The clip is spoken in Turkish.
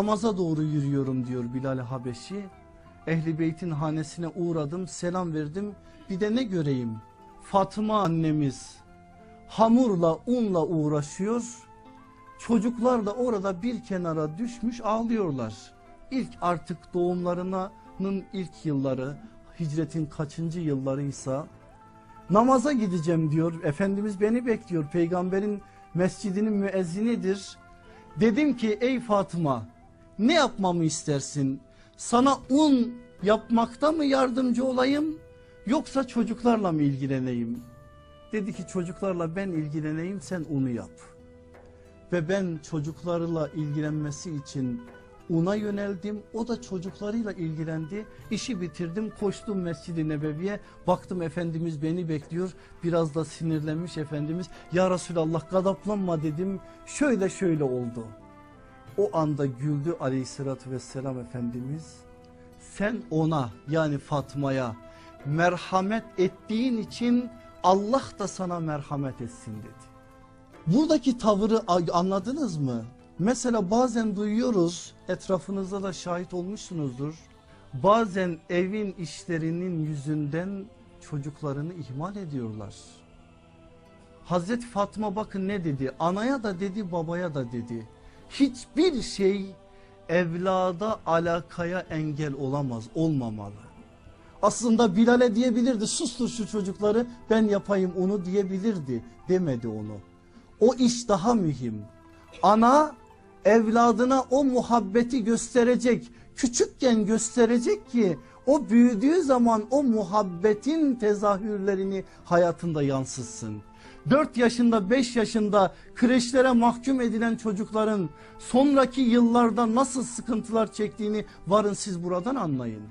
Namaza doğru yürüyorum diyor Bilal Habeşi. Ehli Beyt'in hanesine uğradım selam verdim bir de ne göreyim Fatıma annemiz hamurla unla uğraşıyor çocuklar da orada bir kenara düşmüş ağlıyorlar. İlk artık doğumlarının ilk yılları hicretin kaçıncı yıllarıysa namaza gideceğim diyor Efendimiz beni bekliyor peygamberin mescidinin müezzinidir. Dedim ki ey Fatıma ne yapmamı istersin? Sana un yapmakta mı yardımcı olayım yoksa çocuklarla mı ilgileneyim? Dedi ki çocuklarla ben ilgileneyim sen unu yap. Ve ben çocuklarla ilgilenmesi için una yöneldim. O da çocuklarıyla ilgilendi. İşi bitirdim koştum Mescid-i Nebevi'ye. Baktım Efendimiz beni bekliyor. Biraz da sinirlenmiş Efendimiz. Ya Resulallah gadaplanma dedim. Şöyle şöyle oldu. O anda güldü aleyhissalatü vesselam Efendimiz. Sen ona yani Fatma'ya merhamet ettiğin için Allah da sana merhamet etsin dedi. Buradaki tavırı anladınız mı? Mesela bazen duyuyoruz etrafınızda da şahit olmuşsunuzdur. Bazen evin işlerinin yüzünden çocuklarını ihmal ediyorlar. Hazreti Fatma bakın ne dedi anaya da dedi babaya da dedi. Hiçbir şey evlada alakaya engel olamaz olmamalı. Aslında Bilal'e diyebilirdi sustur şu çocukları ben yapayım onu diyebilirdi demedi onu. O iş daha mühim. Ana evladına o muhabbeti gösterecek küçükken gösterecek ki o büyüdüğü zaman o muhabbetin tezahürlerini hayatında yansıtsın. 4 yaşında 5 yaşında kreşlere mahkum edilen çocukların sonraki yıllarda nasıl sıkıntılar çektiğini varın siz buradan anlayın.